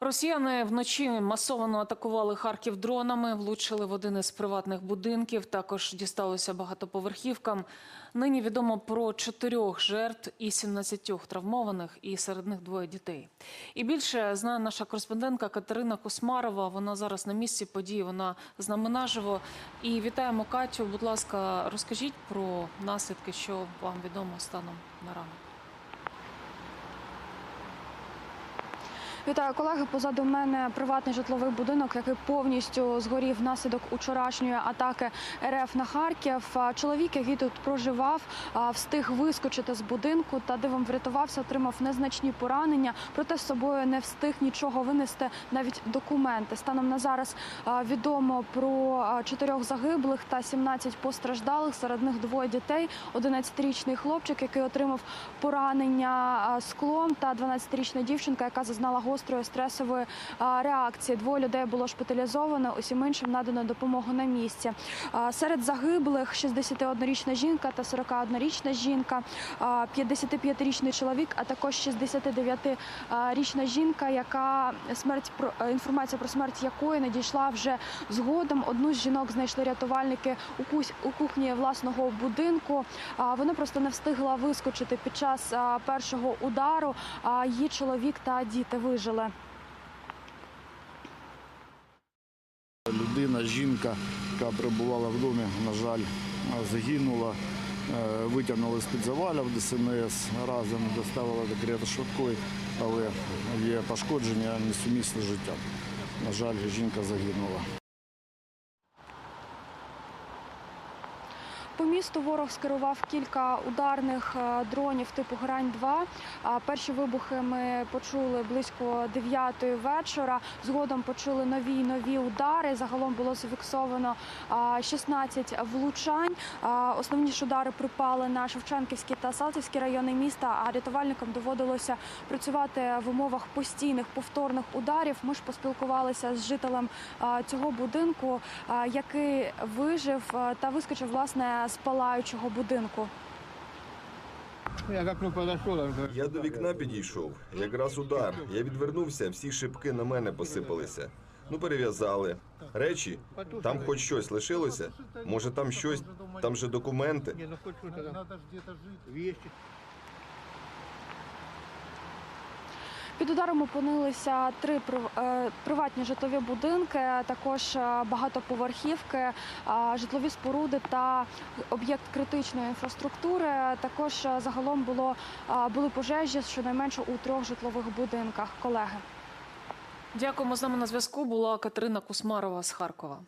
Росіяни вночі масово атакували Харків дронами, влучили в один із приватних будинків. Також дісталося багатоповерхівкам. Нині відомо про чотирьох жертв і 17 травмованих, і серед них двоє дітей. І більше знає наша кореспондентка Катерина Космарова. Вона зараз на місці події. Вона з нами наживо. І вітаємо Катю. Будь ласка, розкажіть про наслідки, що вам відомо станом на ранок. Вітаю колеги. Позаду мене приватний житловий будинок, який повністю згорів внаслідок учорашньої атаки РФ на Харків. Чоловік, який тут проживав, встиг вискочити з будинку та дивом врятувався, отримав незначні поранення. Проте з собою не встиг нічого винести, навіть документи. Станом на зараз відомо про чотирьох загиблих та 17 постраждалих. Серед них двоє дітей. 11-річний хлопчик, який отримав поранення склом, та 12-річна дівчинка, яка зазнала гострої стресової реакції. Двоє людей було шпиталізовано, усім іншим надано допомогу на місці. Серед загиблих 61-річна жінка та 41-річна жінка, а, 55-річний чоловік, а також 69-річна жінка, яка смерть е, інформація про смерть якої надійшла вже згодом. Одну з жінок знайшли рятувальники у кухні власного будинку. Вона просто не встигла вискочити під час першого удару. А її чоловік та діти вижили. Людина, жінка, яка перебувала в домі, на жаль, загинула. Е, Витягнули з-під завалів ДСНС разом, доставили до карети швидкої, але є пошкодження несумісне життя. На жаль, жінка загинула. По місту ворог скерував кілька ударних е, дронів типу Грань-2. А Перші вибухи ми почули близько 9 вечора. Згодом почули нові й нові удари. Загалом було зафіксовано а, 16 влучань. А, Основні ж удари припали на Шевченківський та Салтівський райони міста. А рятувальникам доводилося працювати в умовах постійних повторних ударів. Ми ж поспілкувалися з жителем цього будинку, який вижив та вискочив власне з палаючого будинку. Я ну до вікна підійшов. Якраз удар. Я відвернувся, всі шибки на мене посипалися. Ну, перев'язали. Речі, там хоч щось лишилося? Може, там щось, там же документи. Під ударом опинилися три е, приватні житлові будинки, також е, багатоповерхівки, е, житлові споруди та об'єкт критичної інфраструктури. Також загалом було були пожежі щонайменше у трьох житлових будинках. Колеги. Дякуємо з нами на зв'язку. Була Катерина Кусмарова з Харкова.